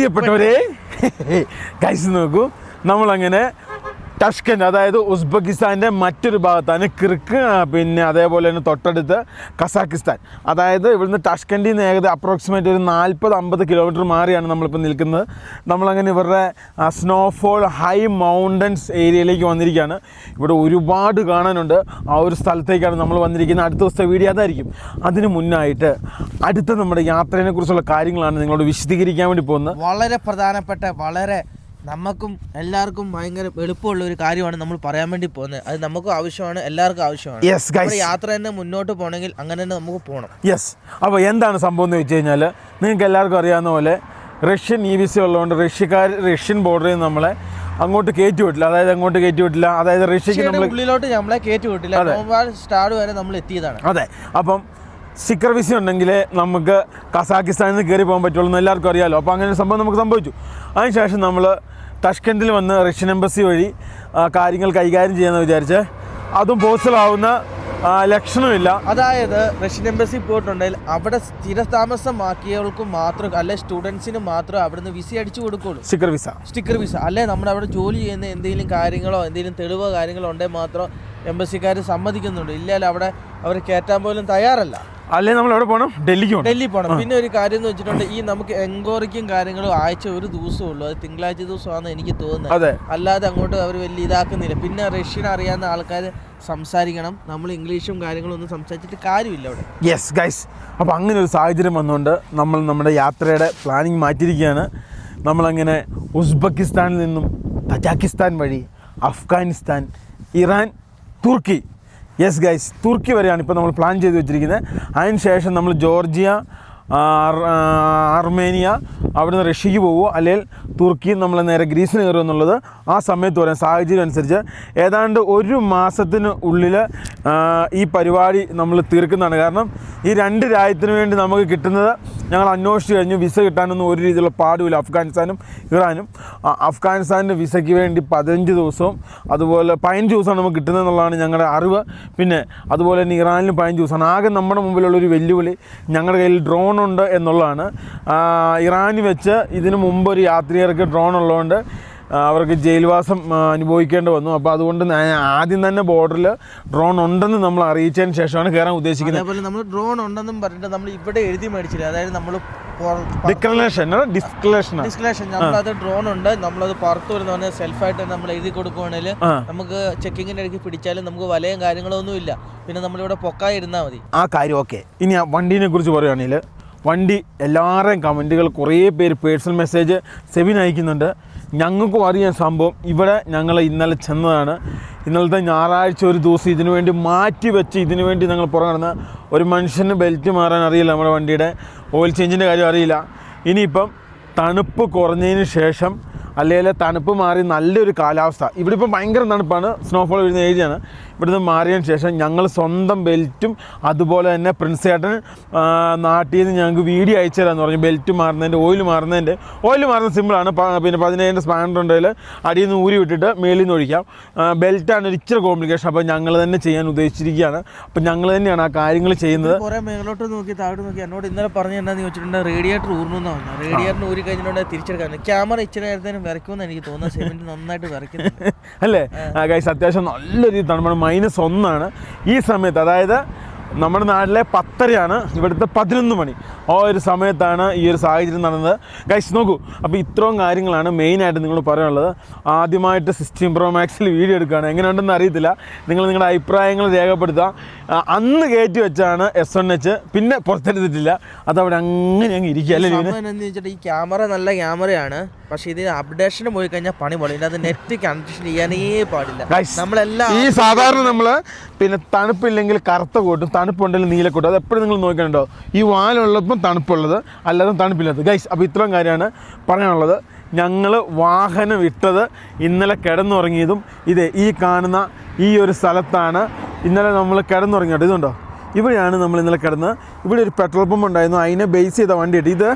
പ്രിയപ്പെട്ടവരെ കൈസ് നോക്കൂ. നമ്മളങ്ങനെ ടഷ്കൻ അതായത് ഉസ്ബെക്കിസ്ഥാന്റെ മറ്റൊരു ഭാഗത്താണ് കിർക്ക് പിന്നെ അതേപോലെ തന്നെ തൊട്ടടുത്ത് കസാക്കിസ്ഥാൻ അതായത് ഇവിടുന്ന് ടഷ്കൻഡിൽ നിന്ന് ഏകദേശം അപ്രോക്സിമേറ്റ് ഒരു നാൽപ്പത് അമ്പത് കിലോമീറ്റർ മാറിയാണ് നമ്മളിപ്പോൾ നിൽക്കുന്നത്. നമ്മളങ്ങനെ ഇവരുടെ സ്നോഫോൾ ഹൈ മൗണ്ടൻസ് ഏരിയയിലേക്ക് വന്നിരിക്കുകയാണ്. ഇവിടെ ഒരുപാട് കാണാനുണ്ട്. ആ ഒരു സ്ഥലത്തേക്കാണ് നമ്മൾ വന്നിരിക്കുന്നത്. അടുത്ത ദിവസത്തെ വീഡിയോ അതായിരിക്കും. അതിന് മുന്നായിട്ട് അടുത്ത നമ്മുടെ യാത്രയെ കുറിച്ചുള്ള കാര്യങ്ങളാണ് നിങ്ങളോട് വിശദീകരിക്കാൻ വേണ്ടി പോകുന്നത്. വളരെ പ്രധാനപ്പെട്ട വളരെ നമുക്കും എല്ലാവർക്കും ഭയങ്കര എളുപ്പമുള്ള ഒരു കാര്യമാണ് നമ്മൾ പറയാൻ വേണ്ടി പോകുന്നത്. അത് നമുക്കും ആവശ്യമാണ് എല്ലാവർക്കും ആവശ്യമാണ്. യെസ് യാത്ര തന്നെ മുന്നോട്ട് പോകണമെങ്കിൽ അങ്ങനെ തന്നെ നമുക്ക് പോകണം. യെസ് അപ്പോൾ എന്താണ് സംഭവം എന്ന് വെച്ച് കഴിഞ്ഞാൽ നിങ്ങൾക്ക് എല്ലാവർക്കും അറിയാവുന്ന പോലെ റഷ്യൻ ഇ വി സി ഉള്ളതുകൊണ്ട് റഷ്യക്കാർ റഷ്യൻ ബോർഡറിൽ നിന്ന് നമ്മളെ അങ്ങോട്ട് കയറ്റി വിട്ടില്ല. അതായത് അങ്ങോട്ട് കയറ്റി വിട്ടില്ല. അതായത് റഷ്യക്ക് നമ്മൾ ഉള്ളിലോട്ട് നമ്മളെ കയറ്റി വിട്ടില്ല. സ്റ്റാർഡ് വരെ നമ്മൾ എത്തിയതാണ്. അതെ. അപ്പം സ്റ്റിക്കർ വിസ ഉണ്ടെങ്കിൽ നമുക്ക് കസാക്കിസ്ഥാനിൽ നിന്ന് കയറി പോകാൻ പറ്റുള്ളൂ എന്ന് എല്ലാവർക്കും അറിയാമല്ലോ അപ്പോൾ അങ്ങനെ ഒരു സംഭവം നമുക്ക് സംഭവിച്ചു. അതിനുശേഷം നമ്മൾ തഷ്കൻഡിൽ വന്ന് റഷ്യൻ എംബസി വഴി കാര്യങ്ങൾ കൈകാര്യം ചെയ്യാമെന്ന് വിചാരിച്ച് അതും പോസിബിളാവുന്ന ലക്ഷണമില്ല. അതായത് റഷ്യൻ എംബസി പോയിട്ടുണ്ടെങ്കിൽ അവിടെ സ്ഥിരതാമസമാക്കിയവർക്ക് മാത്രം അല്ലെ സ്റ്റുഡൻസിന് മാത്രം അവിടുന്ന് വിസ അടിച്ചു കൊടുക്കുള്ളൂ. Sticker visa. Sticker visa. അല്ലെ നമ്മുടെ അവിടെ ജോലി ചെയ്യുന്ന എന്തെങ്കിലും കാര്യങ്ങളോ എന്തെങ്കിലും തെളിവോ കാര്യങ്ങളോ ഉണ്ടെങ്കിൽ മാത്രം എംബസിക്കാർ സമ്മതിക്കുന്നുണ്ട്. ഇല്ലെങ്കിൽ അവിടെ അവർ കയറ്റാൻ പോലും തയ്യാറല്ല. അല്ലെങ്കിൽ നമ്മൾ എവിടെ പോകണം ഡൽഹിക്ക് പോകണം ഡൽഹി പോകണം പിന്നെ ഒരു കാര്യം എന്ന് വെച്ചിട്ടുണ്ടെങ്കിൽ ഈ നമുക്ക് എൻക്വയറിക്കും കാര്യങ്ങളും ആഴ്ച ഒരു ദിവസമേ ഉള്ളൂ. അത് തിങ്കളാഴ്ച ദിവസമാണെന്ന് എനിക്ക് തോന്നുന്നത്. അതെ. അല്ലാതെ അങ്ങോട്ട് അവർ വലിയ ഇതാക്കുന്നില്ല. പിന്നെ റഷ്യൻ അറിയാവുന്ന ആൾക്കാർ സംസാരിക്കണം. നമ്മൾ ഇംഗ്ലീഷും കാര്യങ്ങളും ഒന്നും സംസാരിച്ചിട്ട് കാര്യമില്ല അവിടെ. യെസ് ഗൈസ് അപ്പോൾ അങ്ങനെ ഒരു സാഹചര്യം വന്നുകൊണ്ട് നമ്മൾ നമ്മുടെ യാത്രയുടെ പ്ലാനിങ് മാറ്റിയിരിക്കുകയാണ്. നമ്മളങ്ങനെ ഉസ്ബെക്കിസ്ഥാനിൽ നിന്നും തജാക്കിസ്ഥാൻ വഴി അഫ്ഗാനിസ്ഥാൻ ഇറാൻ തുർക്കി യെസ് ഗൈസ് തുർക്കി വരെയാണ് ഇപ്പോൾ നമ്മൾ പ്ലാൻ ചെയ്ത് വെച്ചിരിക്കുന്നത്. അതിന് ശേഷം നമ്മൾ ജോർജിയ അർമേനിയ അവിടുന്ന് റഷ്യക്ക് പോകുമോ അല്ലെങ്കിൽ തുർക്കി നമ്മൾ നേരെ ഗ്രീസിന് കയറുമോ എന്നുള്ളത് ആ സമയത്ത് വരാൻ സാഹചര്യം അനുസരിച്ച് ഏതാണ്ട് ഒരു മാസത്തിന് ഉള്ളിൽ ഈ പരിപാടി നമ്മൾ തീർക്കുന്നതാണ്. കാരണം ഈ രണ്ട് രാജ്യത്തിന് വേണ്ടി നമുക്ക് കിട്ടുന്നത് ഞങ്ങൾ അന്വേഷിച്ച് കഴിഞ്ഞു. വിസ കിട്ടാനൊന്നും ഒരു രീതിയിലുള്ള പാടുമില്ല. അഫ്ഗാനിസ്ഥാനും ഇറാനും. അഫ്ഗാനിസ്ഥാന്റെ വിസയ്ക്ക് വേണ്ടി പതിനഞ്ച് ദിവസവും അതുപോലെ പതിനഞ്ച് ദിവസമാണ് നമുക്ക് കിട്ടുന്നത് എന്നുള്ളതാണ് ഞങ്ങളുടെ അറിവ്. പിന്നെ അതുപോലെ തന്നെ ഇറാനിലും പതിനഞ്ച് ദിവസമാണ്. ആകെ നമ്മുടെ മുമ്പിലുള്ളൊരു വെല്ലുവിളി ഞങ്ങളുടെ കയ്യിൽ ഡ്രോൺ ഉണ്ട് എന്നുള്ളതാണ്. ഇറാനിൽ വെച്ച് ഇതിനു മുമ്പ് ഒരു യാത്രികർക്ക് ഡ്രോൺ ഉള്ളതുകൊണ്ട് അവർക്ക് ജയിൽവാസം അനുഭവിക്കേണ്ടി വന്നു. അപ്പോൾ അതുകൊണ്ട് ആദ്യം തന്നെ ബോർഡറിൽ ഡ്രോൺ ഉണ്ടെന്ന് നമ്മൾ അറിയിച്ചതിന് ശേഷമാണ് കയറാൻ ഉദ്ദേശിക്കുന്നത്. അതേപോലെ നമ്മൾ ഡ്രോൺ ഉണ്ടെന്നും പറഞ്ഞിട്ട് നമ്മൾ ഇവിടെ എഴുതി മേടിച്ചില്ല. അതായത് നമ്മൾ ഡിക്ലറേഷൻ ഡിസ്ക്ലറേഷൻ ഡിസ്ക്ലേഷൻ നമ്മളത് ഡ്രോൺ ഉണ്ട്. നമ്മളത് പുറത്തു വരുന്ന പറഞ്ഞാൽ സെൽഫായിട്ട് നമ്മൾ എഴുതി കൊടുക്കുവാണെങ്കിൽ നമുക്ക് ചെക്കിങ്ങിന്റെ ഇടയ്ക്ക് പിടിച്ചാലും നമുക്ക് വലയും കാര്യങ്ങളൊന്നും ഇല്ല പിന്നെ നമ്മളിവിടെ പൊക്കാതിരുന്നാൽ മതി. ആ കാര്യം ഓക്കെ ഇനി ആ വണ്ടീനെ കുറിച്ച് പറയുകയാണെങ്കിൽ വണ്ടി എല്ലാവരുടെയും കമന്റുകൾ കുറേ പേര് പേഴ്സണൽ മെസ്സേജ് സെവിൻ അയക്കുന്നുണ്ട്. ഞങ്ങൾക്കും അറിയാൻ സംഭവം. ഇവിടെ ഞങ്ങൾ ഇന്നലെ ചെന്നതാണ്. ഇന്നലത്തെ ഞായറാഴ്ച ഒരു ദിവസം ഇതിനു വേണ്ടി മാറ്റി വെച്ച് ഇതിനു വേണ്ടി ഞങ്ങൾ പുറം നടന്ന ഒരു മനുഷ്യന് ബെൽറ്റ് മാറാൻ അറിയില്ല നമ്മുടെ വണ്ടിയുടെ. ഓയിൽ ചേഞ്ചിന്റെ കാര്യം അറിയില്ല. ഇനിയിപ്പം തണുപ്പ് കുറഞ്ഞതിന് ശേഷം അല്ലെങ്കിൽ തണുപ്പ് മാറി നല്ലൊരു കാലാവസ്ഥ. ഇവിടെ ഇപ്പം ഭയങ്കര തണുപ്പാണ്. സ്നോഫോൾ വരുന്ന ഏരിയയാണ് ഇവിടുന്ന് മാറിയതിന് ശേഷം ഞങ്ങൾ സ്വന്തം ബെൽറ്റും അതുപോലെ തന്നെ പ്രിൻസ് ചേട്ടൻ നാട്ടിൽ നിന്ന് ഞങ്ങൾക്ക് വീഡിയോ അയച്ചു തരാമെന്ന് പറഞ്ഞു. ബെൽറ്റ് മാറുന്നതിന്റെ ഓയിൽ മാറുന്നതിന്റെ. ഓയിൽ മാറുന്നത് സിമ്പിളാണ് പിന്നെ പതിനേഴിന്റെ സ്പാൻഡർ ഉണ്ടെങ്കിൽ അടിയിൽ നിന്ന് ഊരി വിട്ടിട്ട് മേളിൽ നിന്ന് ഒഴിക്കാം. ബെൽറ്റാണ് ഒരു ഇച്ചിരി കോംപ്ലിക്കേഷൻ അപ്പോൾ ഞങ്ങൾ തന്നെ ചെയ്യാൻ ഉദ്ദേശിച്ചിരിക്കുകയാണ്. അപ്പോൾ ഞങ്ങൾ തന്നെയാണ് ആ കാര്യങ്ങൾ ചെയ്യുന്നത്. കുറേ മേലോട്ട് നോക്കി താഴോട്ട് നോക്കി. എന്നോട് ഇന്നലെ പറഞ്ഞു എന്താണെന്ന് ചോദിച്ചിട്ടുണ്ട് റേഡിയേറ്റർ ഊർന്നു എന്നാണ് റേഡിയേറ്ററിന് ഊരി കഴിഞ്ഞിട്ടുണ്ടെങ്കിൽ തിരിച്ചെടുക്കാൻ ക്യാമറ ഇച്ചിരി നേരത്തേനും വിറയ്ക്കുമെന്ന് എനിക്ക് തോന്നുന്നത് സിമെന്റ് നന്നായിട്ട് വിറയ്ക്കുന്നു അല്ലേ? ഗൈസ് അത്യാവശ്യം നല്ല രീതി തണുപ്പാണ്. മൈനസ് ഒന്നാണ് ഈ സമയത്ത്. അതായത് നമ്മുടെ നാട്ടിലെ പത്തരയാണ്. ഇവിടുത്തെ പതിനൊന്ന് മണി. ആ ഒരു സമയത്താണ് ഈ ഒരു സാഹചര്യം നടന്നത്. കൈസ് നോക്കൂ. അപ്പോൾ ഇത്രയും കാര്യങ്ങളാണ് മെയിനായിട്ട് നിങ്ങൾ പറയാനുള്ളത്. ആദ്യമായിട്ട് സിക്സ്റ്റീൻ പ്രോ മാക്സിൽ വീഡിയോ എടുക്കുകയാണ്. എങ്ങനെയുണ്ടെന്ന് അറിയത്തില്ല. നിങ്ങൾ നിങ്ങളുടെ അഭിപ്രായങ്ങൾ രേഖപ്പെടുത്തുക. അന്ന് കയറ്റി വെച്ചാണ് എസ് എൻ എച്ച് പിന്നെ പുറത്തെടുത്തിട്ടില്ല. അതവിടെ അങ്ങനെ അങ്ങ് ഇരിക്കുക അല്ലേ എന്ന് വെച്ചിട്ട് ഈ ക്യാമറ നല്ല ക്യാമറയാണ് പക്ഷേ ഇതിന് അപ്ഡേഷന് പോയി കഴിഞ്ഞാൽ പണി പോലെ ഇതിനകത്ത് നെറ്റ് കണക്ഷൻ ചെയ്യാനേ പാടില്ല. നമ്മളെല്ലാം ഈ സാധാരണ നമ്മൾ പിന്നെ തണുപ്പില്ലെങ്കിൽ കറുത്ത കോട്ടും തണുപ്പുണ്ടെങ്കിൽ നീലക്കൂട്ട് അത് എപ്പോഴും നിങ്ങൾ നോക്കണുണ്ടോ ഈ വാലുള്ളപ്പം തണുപ്പുള്ളത് അല്ലാതെ തണുപ്പില്ലാത്തത്. ഗൈസ് അപ്പോൾ ഇത്രയും കാര്യമാണ് പറയാനുള്ളത്. ഞങ്ങൾ വാഹനം ഇട്ടത് ഇന്നലെ കിടന്നുറങ്ങിയതും ഇതേ ഈ കാണുന്ന ഈ ഒരു സ്ഥലത്താണ്. ഇന്നലെ നമ്മൾ കിടന്നുറങ്ങിയത്. ഇതുണ്ടോ? ഇവിടെയാണ് നമ്മൾ ഇന്നലെ കിടന്ന് ഇവിടെ ഒരു പെട്രോൾ പമ്പ് ഉണ്ടായിരുന്നു. അതിനെ ബേസ് ചെയ്ത വണ്ടി ഇട്ട് ഇത്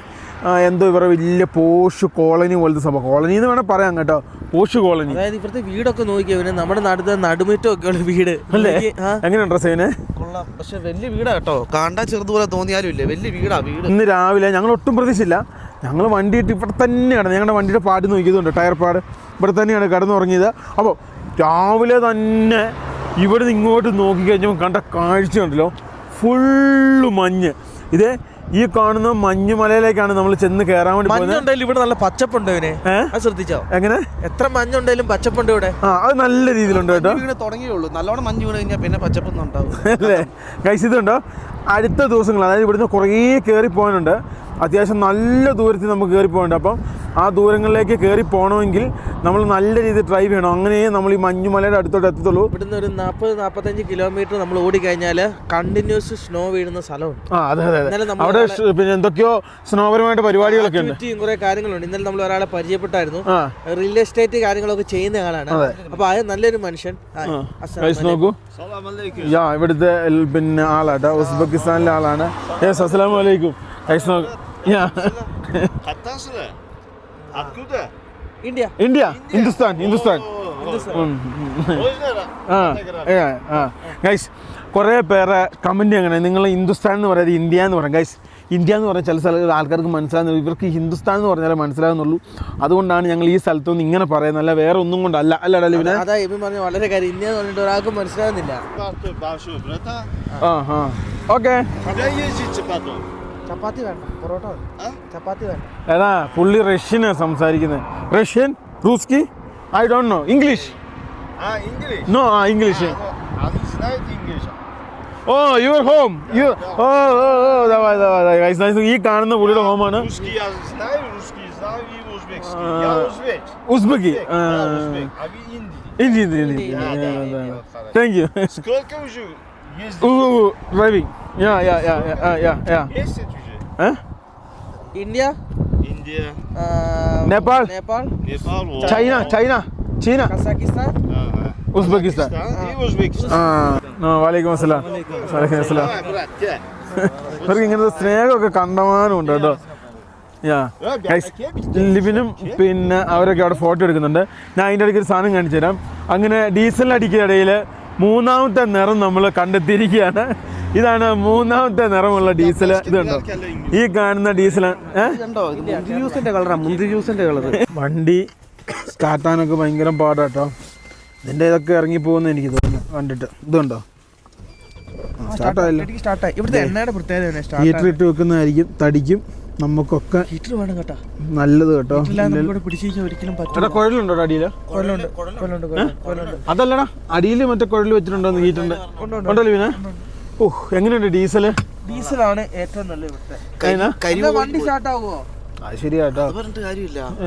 എന്തോ ഇവരുടെ വലിയ പോഷ് കോളനി പോലത്തെ സംഭവം. കോളനി എന്ന് വേണേൽ പറയാം കേട്ടോ. Posh colony. അതായത് ഇവിടുത്തെ വീടൊക്കെ നോക്കിയാൽ പിന്നെ നമ്മുടെ നാട്ടിലത്തെ നടുമുറ്റമൊക്കെ ഉള്ള വീട്. അല്ലേ? എങ്ങനെയുണ്ട് സേനെ കൊള്ളാം. പക്ഷെ വലിയ വീടാ കേട്ടോ. കാണ്ടാ ചെറുതുപോലെ തോന്നിയാലും ഇല്ലേ? വലിയ വീടാ വീട്. ഇന്ന് രാവിലെ ഞങ്ങൾ ഒട്ടും പ്രതീക്ഷിച്ചില്ല. ഞങ്ങൾ വണ്ടിയിട്ട് ഇവിടെ തന്നെയാണ് ഞങ്ങളുടെ വണ്ടിയുടെ പാട് നോക്കിയതുണ്ട് ടയർ പാട് ഇവിടെ തന്നെയാണ് കിടന്നുറങ്ങിയത്. അപ്പോൾ രാവിലെ തന്നെ ഇവിടെ നിന്ന് ഇങ്ങോട്ട് നോക്കിക്കഴിഞ്ഞപ്പോൾ കണ്ട കാഴ്ച ഉണ്ടല്ലോ ഫുള്ള് മഞ്ഞ്. ഇത് ഈ കാണുന്ന മഞ്ഞ് മലയിലേക്കാണ് നമ്മൾ ചെന്ന് കയറാൻ വേണ്ടി മഞ്ഞുണ്ടെങ്കിലും ഇവിടെ നല്ല പച്ചപ്പുണ്ട് ഇവനെ? ശ്രദ്ധിച്ചോ? എങ്ങനെ? എത്ര മഞ്ഞുണ്ടെങ്കിലും പച്ചപ്പുണ്ട് ഇവിടെ. ആ അത് നല്ല രീതിയിലുണ്ട് കേട്ടോ. തുടങ്ങിയുള്ളൂ. നല്ലോണം മഞ്ഞ് വീണ് കഴിഞ്ഞാൽ പിന്നെ പച്ചപ്പൊന്നും ഉണ്ടാവും അല്ലേ? കൈസ് ഇതുണ്ടോ? അടുത്ത ദിവസങ്ങൾ അതായത് ഇവിടുന്ന് കുറേ കയറി പോകാനുണ്ട്. അത്യാവശ്യം നല്ല ദൂരത്തിൽ നമുക്ക് കയറി പോകേണ്ട അപ്പം ആ ദൂരങ്ങളിലേക്ക് കയറി പോകണമെങ്കിൽ നമ്മൾ നല്ല രീതിയിൽ ഡ്രൈവ് ചെയ്യണം. അങ്ങനെയേ നമ്മൾ ഈ മഞ്ഞുമലയുടെ അടുത്തോട്ട് എത്തത്തുള്ളൂ. ഇവിടുന്ന് ഒരു നാൽപ്പത് നാൽപ്പത്തഞ്ച് കിലോമീറ്റർ നമ്മൾ ഓടിക്കഴിഞ്ഞാൽ കണ്ടിന്യൂസ് സ്നോ വീഴുന്ന സ്ഥലമുണ്ട്. ആ അതെ അതെ അവിടെ ഷ് പിന്നെ എന്തൊക്കെയോ സ്നോപരമായിട്ട് പരിപാടികളൊക്കെ ഉണ്ട്. കുറെ കാര്യങ്ങളുണ്ട്. ഇന്നലെ നമ്മൾ ഒരാളെ പരിചയപ്പെട്ടായിരുന്നു. ആ. റിയൽ എസ്റ്റേറ്റ് കാര്യങ്ങളൊക്കെ ചെയ്യുന്ന ആളാണ്. അപ്പൊ അത് നല്ലൊരു മനുഷ്യൻ. നോക്കൂ. യാ ഇവിടുത്തെ എൽ- പിന്നെ ആളാട്ടോ. ഉസ്ബെക്കിസ്ഥാനിലെ ആളാണ്. അസ്സലാമു അലൈക്കും. നോക്കൂ. India India Hindustan Hindustan Hindustan. O yüzden ആ ഏ, ആ. ഗൈസ് കുറേ പേരെ കമന്റ് അങ്ങനെ നിങ്ങൾ ഹിന്ദുസ്ഥാൻ എന്ന് പറയുന്നത് ഇന്ത്യ എന്ന് പറയാം ഗൈസ് ഇന്ത്യ എന്ന് പറഞ്ഞാൽ ചില സ്ഥലത്ത് ആൾക്കാർക്ക് മനസ്സിലാകുന്നില്ല ഇവർക്ക് ഹിന്ദുസ്ഥാൻ എന്ന് പറഞ്ഞാലേ മനസ്സിലാകുന്നുള്ളൂ അതുകൊണ്ടാണ് ഞങ്ങൾ ഈ സ്ഥലത്തുനിന്ന് ഇങ്ങനെ പറയുന്നത്. അല്ല വേറെ ഒന്നും കൊണ്ടല്ല അല്ല ഡലിവിനെ അതാ എബി പറഞ്ഞ വളരെ കാര്യം. ഇന്ത്യ എന്ന് പറഞ്ഞിട്ട് ഒരാൾക്ക് മനസ്സിലാകുന്നില്ല. ആ ആ. ഓക്കെ? ചപ്പാത്തി വേണ്ട പൊറോട്ട മതി. ആ? ചപ്പാത്തി വേണ്ട ഏതാ പുള്ളി റഷ്യനാണ് സംസാരിക്കുന്നത് Russian റൂസ്കി I don't know English Ha İngiliz. No ആ English Ali znает İngiliz. Oh your home you oh oh oh ദാ, ദാ, ദാ, guys, guys, ഈ കാണുന്ന പുള്ളിയുടെ ഹോമാണ് Ruski ya знаю, ruski знаю и узбекский. А. Я узбек. ഉസ്ബെക്കി Узбек, да, узбек. А вы Индии. India India India Да, да, Индия. Thank you Сколько уже ездите? Driving Yeah, yeah, yeah, yeah, uh, yeah, yeah. Quel est ce sujet Hein India? India. Uh, Nepal? Nepal. Nepal ou China, China, China. Kazakhstan. Uzbekistan. Et Uzbekistan. Ah. വലൈക്കും അസ്സലാം വലൈക്കും അസ്സലാം ഇവർക്ക് ഇങ്ങനത്തെ സ്നേഹമൊക്കെ കണ്ടമാനം ഉണ്ട് കേട്ടോ യാ ലിവിനും പിന്നെ അവരൊക്കെ അവിടെ ഫോട്ടോ എടുക്കുന്നുണ്ട്. ഞാൻ അതിന്റെ ഇടയ്ക്ക് ഒരു സാധനം കാണിച്ചു തരാം. അങ്ങനെ ഡീസലിനടിക്കിടയിൽ മൂന്നാമത്തെ നിറം നമ്മൾ കണ്ടെത്തിയിരിക്കുകയാണ്. ഇതാണ് മൂന്നാമത്തെ നിറമുള്ള ഡീസൽ. ഇതുണ്ടോ? ഈ കാണുന്ന ഡീസൽ കണ്ടോ ഇത് മുന്തിരി ജ്യൂസിന്റെ കളറാ മുന്തിരി ജ്യൂസിന്റെ കളർ വണ്ടി സ്റ്റാർട്ടാനൊക്കെ ഭയങ്കര പാടാട്ടോ ഇതിന്റെ ഇതൊക്കെ ഇറങ്ങി പോകുന്ന എനിക്ക് തോന്നുന്നു കണ്ടിട്ട്. ഇതുണ്ടോ? സ്റ്റാർട്ടായില്ല സ്റ്റാർട്ടായി ഇവിടുത്തെ എണ്ണയുടെ പ്രത്യേകത തന്നെ സ്റ്റാർട്ട് ഹീറ്റർ ഇട്ട് വെക്കുന്നതായിരിക്കും തടിക്കും നമുക്കൊക്കെ ഹീറ്റർ വേണം കേട്ടോ. നല്ലത് കേട്ടോ. ഇല്ലാതെ നമുക്കിവിടെ ഒരിക്കലും പറ്റില്ല എടാ കുഴലുണ്ടോ അടിയിൽ? അതല്ലടാ അടിയിൽ മറ്റേ കുഴൽ വെച്ചിട്ടുണ്ടോ ഹീറ്ററിന്റെ ഉണ്ടല്ലോ പിന്നെ ഓഹ് എങ്ങനെയുണ്ട് ഡീസൽ ഡീസലാണ് ഏറ്റവും നല്ല ഇവിടുത്തെ? വണ്ടി സ്റ്റാർട്ട് ആവുമോ ശരിയാട്ടോ.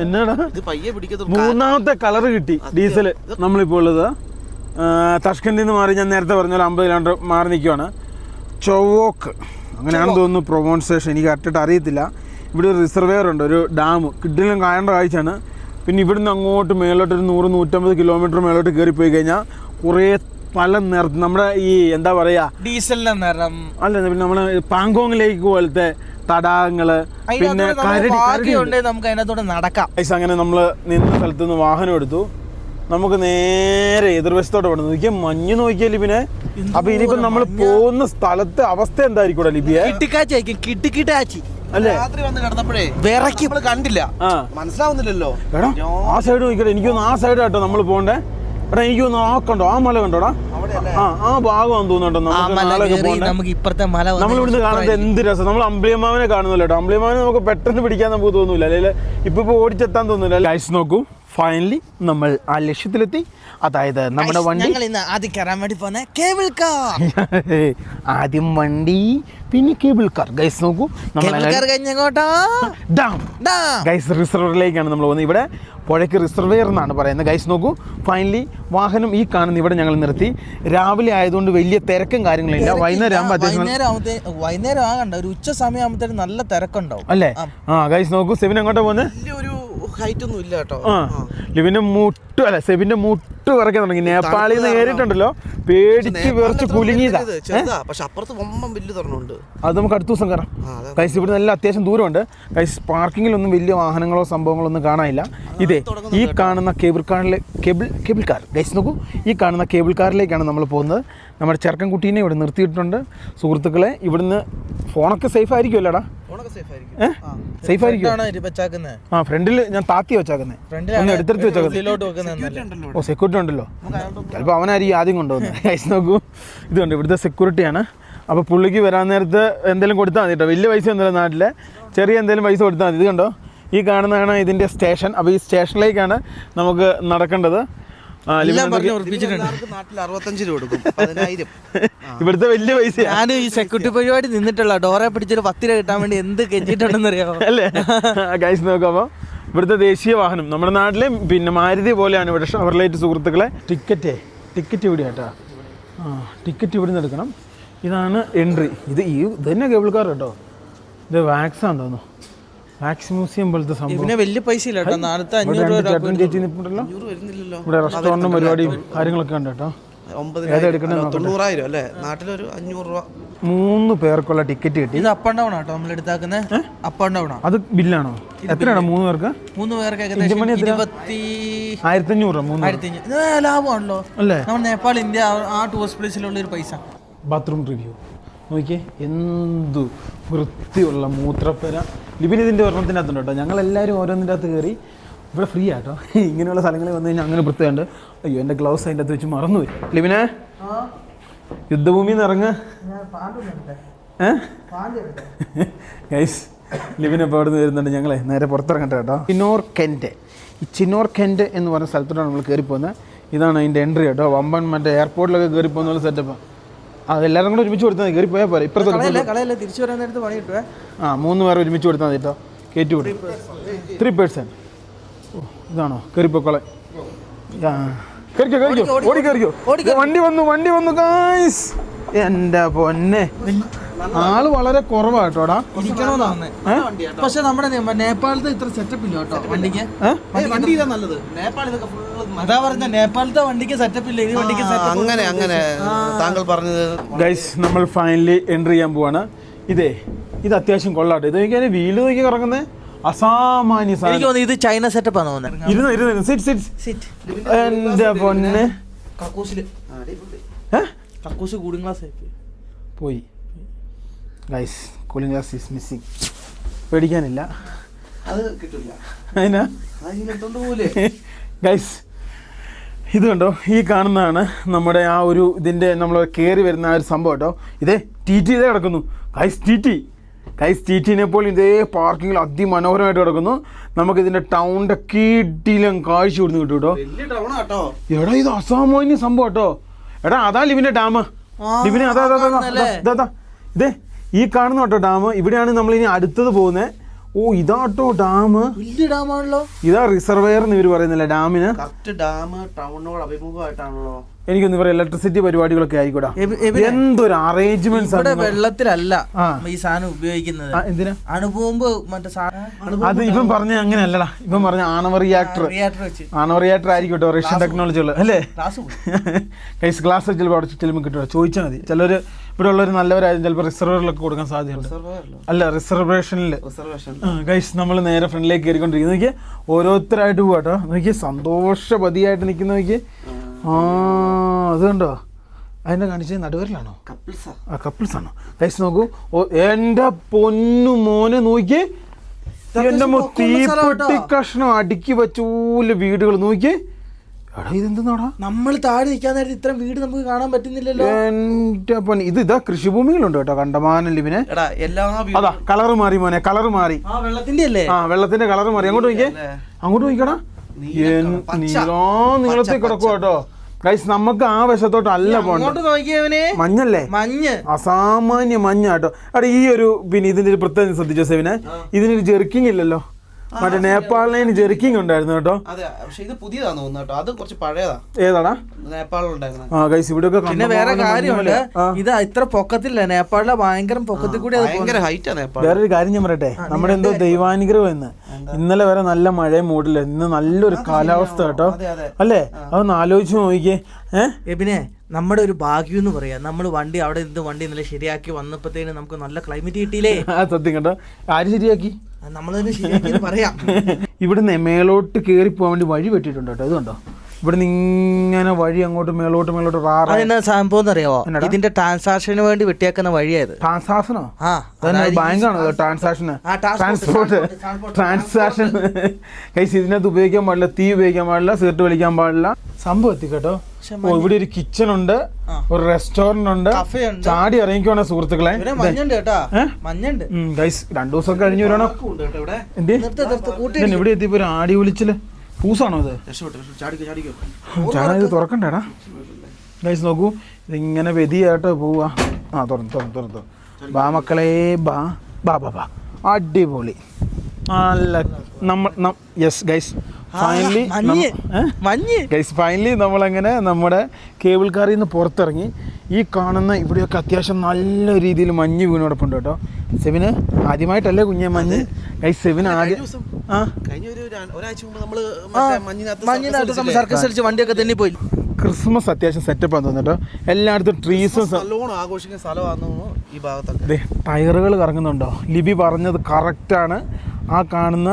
എന്നാടാ? ഇത് പയ്യെ പിടിക്കത്തുള്ളൂ. മൂന്നാമത്തെ കളർ കിട്ടി ഡീസൽ. നമ്മളിപ്പോൾ ഉള്ളത് തഷ്കന്തി തഷ്കണ്ടിൽ നിന്ന് മാറി ഞാൻ നേരത്തെ പറഞ്ഞ പോലെ അമ്പത് കിലോമീറ്റർ മാറി നിൽക്കുവാണ് ചൊവ്വോക്ക്. അങ്ങനെയാണ് തോന്നുന്നു പ്രൊമോൺസേഷൻ എനിക്ക് കറക്റ്റായിട്ട് അറിയത്തില്ല. ഇവിടെ ഒരു റിസർവെയർ ഉണ്ട് ഒരു ഡാം കിഡിലും കാണേണ്ട കാഴ്ചയാണ് പിന്നെ ഇവിടുന്ന് അങ്ങോട്ട് മേലോട്ട് ഒരു നൂറ് നൂറ്റമ്പത് കിലോമീറ്റർ മേലോട്ട് കയറി പോയി കഴിഞ്ഞാൽ കുറേ പല നിറ നമ്മുടെ ഈ എന്താ പറയാ ഡീസലിന്റെ നിറം. അല്ല പിന്നെ നമ്മളെ പാങ്കോങ് ലേക്ക് പോലത്തെ തടാകങ്ങൾ പിന്നെ നമുക്ക് അതിനകത്തോടെ നടക്കാം. അങ്ങനെ നമ്മൾ നിന്ന സ്ഥലത്ത് നിന്ന് വാഹനം എടുത്തു. നമുക്ക് നേരെ എതിർവശത്തോട്ട് പോകണം നോക്കിയാൽ മഞ്ഞ് നോക്കിയാൽ പിന്നെ അപ്പൊ ഇനിയിപ്പോ നമ്മൾ പോകുന്ന സ്ഥലത്തെ അവസ്ഥ എന്തായിരിക്കും ലിബിയെ? കിട്ടിക്കാച്ചായിരിക്കും കിട്ടിക്കിട്ടാച്ചി. അല്ലേ? രാത്രി വന്ന് കിടന്നപ്പോഴേ നമ്മൾ കണ്ടില്ല. ആ. മനസ്സിലാവുന്നില്ലല്ലോ. ആ സൈഡ് നോക്കിയിട്ട് എനിക്കൊന്ന് ആ സൈഡ് കേട്ടോ നമ്മൾ പോണ്ടേ. എടാ എനിക്കൊന്ന് ആ കണ്ടോ ആ മല കണ്ടോടാ? ആ ആ ഭാഗമാണെന്ന് തോന്നുന്നുണ്ടോ ആ നമുക്ക് ഇപ്പുറത്തെ മല നമ്മൾ ഇവിടുന്ന് കാണുന്നത് എന്ത് രസം. നമ്മൾ അമ്പിളിയമ്മാവനെ കാണുന്നില്ല കേട്ടോ. അമ്പിളിയമ്മാവനെ നമുക്ക് പെട്ടെന്ന് പിടിക്കാൻ നമുക്ക് തോന്നില്ല അല്ലെങ്കിൽ ഇപ്പൊ ഇപ്പൊ ഓടിച്ചെത്താൻ തോന്നൂല. ലൈസ് നോക്കൂ. ഫൈനലി നമ്മൾ ആ ലക്ഷ്യത്തിലെത്തി. അതായത് നമ്മുടെ വണ്ടി ഞങ്ങൾ ഇന്ന് ആദ്യം കയറാൻ വേണ്ടി പോന്നെ കേബിൾ കാർ ആദ്യം വണ്ടി പിന്നെ കേബിൾ കാർ ഗൈസ് നോക്കൂ. ഗൈസ് റിസർവറിലേക്കാണ് നമ്മൾ പോകുന്നത്. ഇവിടെ പുഴയ്ക്ക് റിസർവെയർ എന്നാണ് പറയുന്നത്. ഗൈസ് നോക്കൂ. ഫൈനലി വാഹനം ഈ കാണുന്ന ഇവിടെ ഞങ്ങൾ നിർത്തി. രാവിലെ ആയതുകൊണ്ട് വലിയ തിരക്കും കാര്യങ്ങളില്ല വൈകുന്നേരം ആകുമ്പോൾ അത്യാവശ്യം വൈകുന്നേരം ആകണ്ട. ഒരു ഉച്ച സമയം ആകുമ്പോഴത്തേക്കും നല്ല തിരക്കുണ്ടാവും. അല്ലേ? ആ. ഗൈസ് നോക്കൂ. സെവിൻ എങ്ങോട്ടാ പോകുന്നത് വലിയൊരു ഹൈറ്റ് ഒന്നും ഇല്ല കേട്ടോ ലിവിന്റെ മുട്ട് അല്ല സെബിന്റെ മുട്ട് വിറക്കാൻ തുടങ്ങി. നേപ്പാളിൽ നിന്ന് കയറിയിട്ടുണ്ടല്ലോ. പേടിച്ച് വിറച്ച് കുലുങ്ങിയതാ. പക്ഷെ അപ്പുറത്ത് വമ്പം വലിയ തുറന്നുണ്ട് അത് നമുക്ക് അടുത്ത ദിവസം കയറാം. കൈസ് ഇവിടെ നല്ല അത്യാവശ്യം ദൂരമുണ്ട്. കൈസ് പാർക്കിങ്ങിലൊന്നും വലിയ വാഹനങ്ങളോ സംഭവങ്ങളോ ഒന്നും കാണാനില്ല. ഇതേ ഈ കാണുന്ന കേബിൾ കാറിലെ കേബിൾ കേബിൾ കാർ. ഗൈസ് നോക്കൂ. ഈ കാണുന്ന കേബിൾ കാറിലേക്കാണ് നമ്മൾ പോകുന്നത്. നമ്മുടെ ചെറുക്കൻ കുട്ടീനെ ഇവിടെ നിർത്തിയിട്ടുണ്ട്. സുഹൃത്തുക്കളെ ഇവിടുന്ന് ഫോണൊക്കെ സേഫ് ആയിരിക്കുമല്ലോടാ? സേഫ് ആയിരിക്കും. ആ. ഫ്രണ്ടിൽ ഞാൻ താത്തി വെച്ചാക്കുന്നത് ഒന്ന് എടുത്തെടുത്ത് വെച്ചാക്കുന്നത് ഓ സെക്യൂരിറ്റി ഉണ്ടല്ലോ. ചിലപ്പോൾ അവനായിരിക്കും ആദ്യം കൊണ്ടുപോകുന്നത് ഗൈസ് നോക്കൂ. ഇതുണ്ട് ഇവിടുത്തെ സെക്യൂരിറ്റിയാണ് അപ്പോൾ പുള്ളിക്ക് വരാൻ നേരത്ത് എന്തെങ്കിലും കൊടുത്താൽ മതി കേട്ടോ വലിയ പൈസ ഒന്നുമില്ല നാട്ടിലെ. ചെറിയ എന്തെങ്കിലും പൈസ കൊടുത്താൽ മതി. ഇത് കണ്ടോ? ഈ കാണുന്നതാണ് ഇതിന്റെ സ്റ്റേഷൻ അപ്പോൾ ഈ സ്റ്റേഷനിലേക്കാണ് നമുക്ക് നടക്കേണ്ടത്. നാട്ടിൽ അറുപത്തഞ്ച് രൂപ കൊടുക്കും പതിനായിരം. ഇവിടുത്തെ വലിയ പൈസ ഞാൻ ഈ സെക്യൂരിറ്റി പരിപാടി നിന്നിട്ടുള്ള ഡോറെ പിടിച്ചൊരു പത്തിര രൂപ കിട്ടാൻ വേണ്ടി എന്ത് കെഞ്ചിട്ടുണ്ടെന്ന് അറിയാമോ അല്ലേ ഗൈസ് നോക്കാമോ ഇവിടുത്തെ ദേശീയ വാഹനം. നമ്മുടെ നാട്ടിലെ പിന്നെ മാരുതി പോലെയാണ് ഇവിടെ ഷവർലൈറ്റ് സുഹൃത്തുക്കളെ. ടിക്കറ്റേ ടിക്കറ്റ് ഇവിടെ ആട്ടാ. ആ ടിക്കറ്റ് ഇവിടെ നിന്ന് എടുക്കണം. ഇതാണ് എൻട്രി. ഇത് ഈ ഇത് തന്നെ കേബിൾ കാർ കേട്ടോ. ഇത് വാക്സാന്ന് തോന്നുന്നു. വാക്സ് മ്യൂസിയം പോലത്തെ സംഭവം. വലിയ പൈസ ഇല്ല കേട്ടോ. നാളത്തെ ഇവിടെ അഞ്ഞൂറ് വരുന്നില്ലല്ലോ. ഇവിടെ റെസ്റ്റോറന്റും പരിപാടിയും കാര്യങ്ങളൊക്കെ ഉണ്ട് കേട്ടോ. തൊണ്ണൂറായിരം അല്ലേ? നാട്ടിലൊരു അഞ്ഞൂറ് രൂപ. മൂന്ന് പേർക്കുള്ള ടിക്കറ്റ് കിട്ടി. ഇത് അപ്പ് ആൻഡ് ഡൗൺ ആട്ടോ നമ്മൾ എടുത്താക്കുന്നത് അപ്പ് ആൻഡ് ഡൗൺ ആണ് അത് ബില്ലാണോ? എത്രയാണ്? മൂന്ന് പേർക്ക്? മൂന്ന് പേർക്ക് ഏകദേശം ഇരുപത്തി ആയിരത്തി അഞ്ഞൂറ് മൂന്ന് ആയിരത്തി അഞ്ഞൂറ് ലാഭമാണല്ലോ. അല്ലേ? നമ്മൾ നേപ്പാൾ ഇന്ത്യ ആ- ആ ടൂറിസ്റ്റ് പ്ലേസിലുള്ള ഒരു പൈസ. ബാത്റൂം റിവ്യൂ നോക്കിയേ എന്തു വൃത്തിയുള്ള മൂത്രപ്പര. ലിബിൻ ഇതിന്റെ ഒരെണ്ണത്തിനകത്തുണ്ട് കേട്ടോ. ഞങ്ങളെല്ലാവരും ഓരോന്നിന്റെ അകത്ത് കയറി ഇവിടെ ഫ്രീ ആട്ടോ ഇങ്ങനെയുള്ള സ്ഥലങ്ങളിൽ വന്നു കഴിഞ്ഞാൽ അങ്ങനെ വൃത്തിയുണ്ട് അയ്യോ എന്റെ ഗ്ലൗസ് അതിന്റെ അകത്ത് വെച്ച് മറന്നുപോയി ലിബിനെ യുദ്ധഭൂമിയിൽ നിന്ന് ഇറങ്ങ. ഗൈസ് ലിബിൻ ഇപ്പോൾ അവിടെ നിന്ന് വരുന്നുണ്ട് ഞങ്ങളെ. നേരെ പുറത്തിറങ്ങട്ടെ കേട്ടോ. ചിന്നോർ കെന്റ് ഈ ചിനോർ കെന്റ് എന്ന് പറഞ്ഞ സ്ഥലത്തോടാണ് നമ്മൾ കയറി പോകുന്നത് ഇതാണ് അതിന്റെ എൻട്രി കേട്ടോ. വമ്പൻ മറ്റേ എയർപോർട്ടിലൊക്കെ കയറി പോകുന്ന പോലെ സെറ്റപ്പ് എല്ലാവരും കൂടെ ഒരുമിച്ച് കൊടുത്താൽ മതി. കയറി പോയാൽ പോരെ. ഇപ്പുറത്തെ കളയല്ലേ തിരിച്ചു വരാൻ നേരത്ത് പണി കിട്ടുവേ. ആ മൂന്ന് പേർ ഒരുമിച്ച് കൊടുത്താൽ മതി കേട്ടോ കയറ്റി വിടും. ത്രീ പേഴ്സൺ ഓ ഇതാണോ? കയറിപ്പോക്കോളെ ആ. കയറിക്കോ കയറിക്കോ ഓടി കയറിക്കോ വണ്ടി വന്നു വണ്ടി വന്നു ഗായ്സ് എന്റെ പൊന്നെ. ആൾ വളരെ കുറവാട്ടോടാ ഇരിക്കണമെന്നാണ് പക്ഷെ നമ്മുടെ നേപ്പാളത്തെ ഇത്ര സെറ്റപ്പ് ഇല്ല കേട്ടോ വണ്ടിക്ക്. വണ്ടി ഇതാ നല്ലത്. അതാ പറഞ്ഞ നേപ്പാളത്തെ വണ്ടിക്ക് സെറ്റപ്പ് ഇല്ല ഈ വണ്ടിക്ക് സെറ്റപ്പ് അങ്ങനെ അങ്ങനെ. താങ്കൾ പറഞ്ഞത് ഗൈസ് നമ്മൾ ഫൈനലി എൻട്രി ചെയ്യാൻ പോവാണ്. ഇതേ ഇത് അത്യാവശ്യം കൊള്ളാട്ടോ ഇത് എനിക്ക് വീൽ നോക്കി കിടക്കുന്നത് അസാമാന്യ എനിക്ക് സാധനം തോന്നുന്നു ഇത് ചൈന സെറ്റപ്പ് ആണ് തോന്നുന്നത് ഇരുന്ന് ഇരുന്ന് സിറ്റ് സിറ്റ് സിറ്റ് എന്റെ പൊന്നെ? കക്കൂസിൽ. കക്കൂസ് കൂളിംഗ് ഗ്ലാസ് പോയി. Guys cooling glass is missing പേടിക്കാനില്ല. അത് കിട്ടില്ല അതിനാ? ഗൈസ് ഇത് കണ്ടോ? ഈ കാണുന്നതാണ് നമ്മുടെ ആ ഒരു ഇതിന്റെ നമ്മൾ കയറി വരുന്ന ആ ഒരു സംഭവം കേട്ടോ. ഇതേ ടി ടി ഇതേ കിടക്കുന്നു. Guys T T guys T പോലെ ഇതേ പാർക്കിങ്ങിൽ അതിമനോഹരമായിട്ട് കിടക്കുന്നു. നമുക്ക് ഇതിന്റെ ടൗണിന്റെ കീട്ടിലും കാഴ്ച കൊടുത്ത് കിട്ടും കേട്ടോ. എടാ ഇത് അസാമാന്യ സംഭവം കേട്ടോ എടാ അതാ ലിവിന്റെ ഡാം ലിവിനെ അതാ അതാ ഇതാ, ഈ കാണുന്ന കേട്ടോ ഡാം ഇവിടെയാണ് നമ്മൾ ഇനി അടുത്തത് പോകുന്നത് ഓ ഇതാട്ടോ ഡാം വലിയ ഡാമാണല്ലോ ഇതാ റിസർവെയർ എന്ന് ഇവർ പറയുന്നില്ല ഡാമിന് ഡാം ടൗണിനോട് അഭിമുഖമായിട്ടാണല്ലോ. എനിക്കൊന്ന് പറയാം ഇലക്ട്രിസിറ്റി പരിപാടികളൊക്കെ ആയിക്കൂടാ. എബി- എബിനെ, എന്തൊരു അറേഞ്ച്മെന്റ്സ് ഇവിടെ വെള്ളത്തിലല്ല. ഈ സാധനം ഉപയോഗിക്കുന്നത്. എന്തിനാ? അണുബോംബ് മറ്റേ അത് ഇവൻ പറഞ്ഞ അങ്ങനെയല്ലടാ. ഇവൻ പറഞ്ഞ ആണവ റിയാക്ടർ ആണവ റിയാക്ടർ ആയിരിക്കും കേട്ടോ റഷ്യൻ ടെക്നോളജി ഉള്ളത്. അല്ലേ? കൈസ് ഗ്ലാസ് ചിലപ്പോൾ അവിടെ ചിലപ്പോൾ കിട്ടുമോ ചോദിച്ചാൽ മതി. ചിലർ ഇവിടെ ഉള്ളവർ നല്ലവരായാലും ചിലപ്പോൾ റിസർവറിലൊക്കെ കൊടുക്കാൻ സാധ്യതയുണ്ട്. അല്ല റിസർവേഷനിൽ ഗൈസ് നമ്മൾ നേരെ ഫ്രണ്ടിലേക്ക് കയറിക്കൊണ്ടിരിക്കുന്നു. നോക്കിയാൽ ഓരോരുത്തരായിട്ട് പോവാട്ടോ നോക്കിയാൽ സന്തോഷപതിയായിട്ട് നിൽക്കുന്ന. നോക്കിയേ. ആ അതിനെ കണ്ടോ അതിന്റെ കാണിച്ചത് നടുവരിലാണോ ആ കപ്പിൾസ് ആണോ കൈസ് നോക്കൂ എന്റെ പൊന്നു മോനെ നോക്കിയേ. എന്റെ തീപ്പെട്ടി. കഷ്ണം അടുക്കി വച്ചൂൽ വീടുകൾ നോക്കിയേ. എടാ ഇതെന്താടാ നമ്മൾ താഴെ നിൽക്കാൻ നേരത്തെ ഇത്ര വീട് നമുക്ക് കാണാൻ പറ്റുന്നില്ലല്ലോ. എന്റെ പൊന്നെ ഇത് ഇതാ കൃഷിഭൂമികളുണ്ട് കേട്ടോ കണ്ടമാനം എല്ലാ അതാ കളറ് മാറി മോനെ കളറ് മാറി. വെള്ളത്തിന്റെ അല്ലേ ആ വെള്ളത്തിന്റെ കളർ മാറി. അങ്ങോട്ട് നോക്കിയേ. അങ്ങോട്ട് നോക്കിക്കടാ. നീളത്തിൽ കിടക്കും കേട്ടോ. ഗൈസ് നമുക്ക് ആ വശത്തോട്ട് അല്ല നോക്കിയവനെ മഞ്ഞല്ലേ? മഞ്ഞ്. അസാമാന്യ മഞ്ഞ കേട്ടോ. അവിടെ ഈ ഒരു പിന്നെ ഇതിന്റെ ഒരു പ്രത്യേകത ശ്രദ്ധിച്ചോ സെവിനെ? ഇതിനൊരു ജെർക്കിംഗ് ഇല്ലല്ലോ. മറ്റേ നേപ്പാളിന് ജെറിക്കിംഗ് ഉണ്ടായിരുന്നു കേട്ടോ. അതെ പക്ഷെ ഇത് പുതിയതാന്ന് തോന്നുന്നു കേട്ടോ. അത് കുറച്ച് പഴയതാ. ഏതാടാ? നേപ്പാളിലുണ്ടായിരുന്ന ആ ഗൈസ് ഇവിടെയൊക്കെ പിന്നെ വേറെ കാര്യമുണ്ട്. ഇത് ഇത്ര പൊക്കത്തില്ല. നേപ്പാളിലെ ഭയങ്കര പൊക്കത്തിൽ കൂടി അത് ഭയങ്കര ഹൈറ്റാ നേപ്പാൾ വേറൊരു കാര്യം ഞാൻ പറയട്ടെ. നമ്മുടെ എന്തോ ദൈവാനുഗ്രഹം എന്ന്. ഇന്നലെ വരെ നല്ല മഴയും മൂടില്ല. ഇന്ന് നല്ലൊരു കാലാവസ്ഥ കേട്ടോ. അല്ലേ? അതൊന്ന് ആലോചിച്ച് നോക്കിയേ ഏഹ് എബിനെ നമ്മുടെ ഒരു ഭാഗ്യം എന്ന് പറയാം. നമ്മൾ വണ്ടി അവിടെ നിന്ന് വണ്ടി ഇന്നലെ ശരിയാക്കി വന്നപ്പോഴത്തേന് നമുക്ക് നല്ല ക്ലൈമറ്റ് കിട്ടിയില്ലേ? സത്യം കേട്ടോ. ആര് ശരിയാക്കി? തന്നെ ശരിയാക്കി പറയാം. ഇവിടുന്ന് മേലോട്ട് കയറി പോകാൻ വേണ്ടി വഴി വെട്ടിയിട്ടുണ്ട് കേട്ടോ ഇതുണ്ടോ? ഇവിടുന്ന് ഇങ്ങനെ വഴി അങ്ങോട്ട് മേളോട്ട് മേളോട്ട് റാറ അതെന്നാ സംഭവം എന്നറിയാവോ എന്നടാ? ഇതിന്റെ ട്രാൻസാക്ഷന് വേണ്ടി വെട്ടിയാക്കുന്ന വഴിയായത്. ട്രാൻസാക്ഷനോ ആ അതായത് ട്രാൻസാക്ഷൻ ആ, transport, ട്രാൻസ്പോർട്ട് transport. ട്രാൻസാക്ഷൻ കൈസ് ഇതിനകത്ത് ഉപയോഗിക്കാൻ പാടില്ല തീ ഉപയോഗിക്കാൻ പാടില്ല സിഗരറ്റ് വലിക്കാൻ പാടില്ല. സംഭവം എത്തി കേട്ടോ പക്ഷെ ഓ ഇവിടെ ഒരു കിച്ചൺ ഉണ്ട് ആ. ഒരു റെസ്റ്റോറന്റ് ഉണ്ട് Cafe ഉണ്ട്. ചാടി ഇറങ്ങിക്കോണ സുഹൃത്തുക്കളെ. ഇവിടെ മഞ്ഞുണ്ട് കേട്ടാ. ഏ? മഞ്ഞുണ്ട്. ഗൈസ് രണ്ടു ദിവസം കഴിഞ്ഞു വരണോ. ഉണ്ട് കേട്ടോ ഇവിടെ. എന്ത്? ഇവിടെ എത്തിയപ്പോ ഒരു ആടി വിളിച്ചിൽ. പൂസാണോ ഇത്. ചാടിക്കോ ചാടിക്കോ. ചാടാ ഇത് തുറക്കണ്ടേടാ. ഗൈസ് നോക്കൂ. ഇതിങ്ങനെ വെതിയായിട്ട് പോവാ. ആ തുറന്നു തുറന്നു തുറന്നു ബാ മക്കളെ ബാ ബാ ബാ ബാ. അടിപൊളി. നല്ല നമ്മൾ yes guys finally guys finally നമ്മളങ്ങനെ നമ്മുടെ കേബിൾ കാറിൽ നിന്ന് പുറത്തിറങ്ങി. ഈ കാണുന്ന ഇവിടെയൊക്കെ അത്യാവശ്യം നല്ല രീതിയിൽ മഞ്ഞ് വീണോടൊപ്പം കേട്ടോ. സെവിന് ആദ്യമായിട്ടല്ലേ കുഞ്ഞെ മഞ്ഞ്? ഗൈസ് സെവിന് ആദ്യം? സർക്കസ് വണ്ടിയൊക്കെ തന്നെ പോയി ക്രിസ്മസ് അത്യാവശ്യം സെറ്റപ്പ് തോന്നുന്നു കേട്ടോ. എല്ലായിടത്തും ട്രീസും ആഘോഷിക്കുന്ന സ്ഥലമാണെന്ന് ഈ ഭാഗത്തൊക്കെ. ടയറുകൾ കറങ്ങുന്നുണ്ടോ? ലിബി പറഞ്ഞത് കറക്റ്റാണ് ആ കാണുന്ന